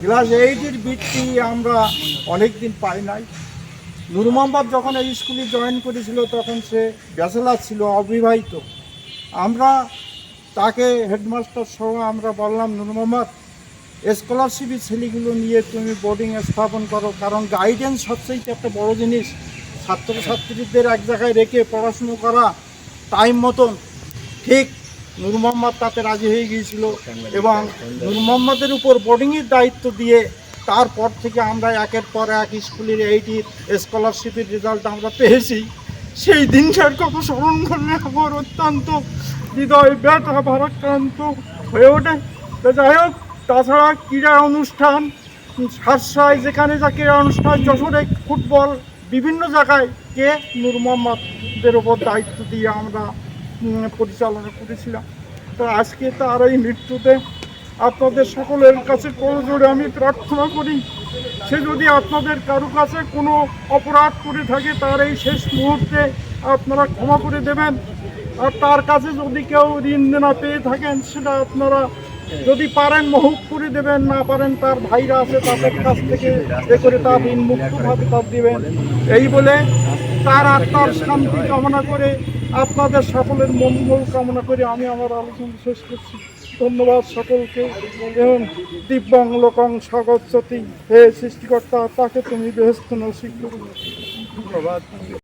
Class এইটের বৃত্তি আমরা অনেক দিন পাই নাই। নুর মোহাম্মদ যখন এই স্কুলে জয়েন করেছিল, তখন সে ব্যাচেলার ছিল, অবিবাহিত। আমরা তাকে হেডমাস্টার সহ আমরা বললাম নুর মোহাম্মদ স্কলারশিপের ছেলেগুলো নিয়ে তুমি বোর্ডিংয়ে স্থাপন করো, কারণ গাইডেন্স সবচেয়ে একটা বড় জিনিস, ছাত্রছাত্রীদের এক জায়গায় রেখে পড়াশুনো করা টাইম মতন, ঠিক নূর মোহাম্মদ তাতে রাজি হয়ে গিয়েছিল এবং নূর মোহাম্মদের উপর বোর্ডিংয়ের দায়িত্ব দিয়ে তারপর থেকে আমরা একের পর এক স্কুলের এইটির স্কলারশিপের রেজাল্ট আমরা পেয়েছি। সেই দিনটার কথা স্মরণ করলে আমার অত্যন্ত হৃদয় ব্যথা ভারাক্রান্ত হয়ে ওঠে। তো যাই হোক, তাছাড়া ক্রীড়া অনুষ্ঠান সারসায় যেখানে যা ক্রীড়া অনুষ্ঠান যশোরে ফুটবল বিভিন্ন জায়গায় কে নূর মোহাম্মদের ওপর দায়িত্ব দিয়ে আমরা পরিচালনা করেছিলাম। তো আজকে তার এই মৃত্যুতে আপনাদের সকলের কাছে করজোড়ে আমি প্রার্থনা করি, সে যদি আপনাদের কারও কাছে কোনো অপরাধ করে থাকে, তার এই শেষ মুহূর্তে আপনারা ক্ষমা করে দেবেন। আর তার কাছে যদি কেউ ঋণ না পেয়ে থাকেন, সেটা আপনারা যদি পারেন মহুক করে দেবেন, না পারেন তার ভাইরা আছে, তাদের কাছ থেকে এ করে তার ঋণ মুক্তভাবে তার দেবেন। এই বলে তার আত্মার শান্তি কামনা করে আপনাদের সকলের মঙ্গল কামনা করে আমি আমার আলোচনা শেষ করছি। ধন্যবাদ সকলকে। এবং দিব্যাং লোকং স্বাগত হে সৃষ্টিকর্তা, তাকে তুমি বেহস্ত নসিক ধন্যবাদ।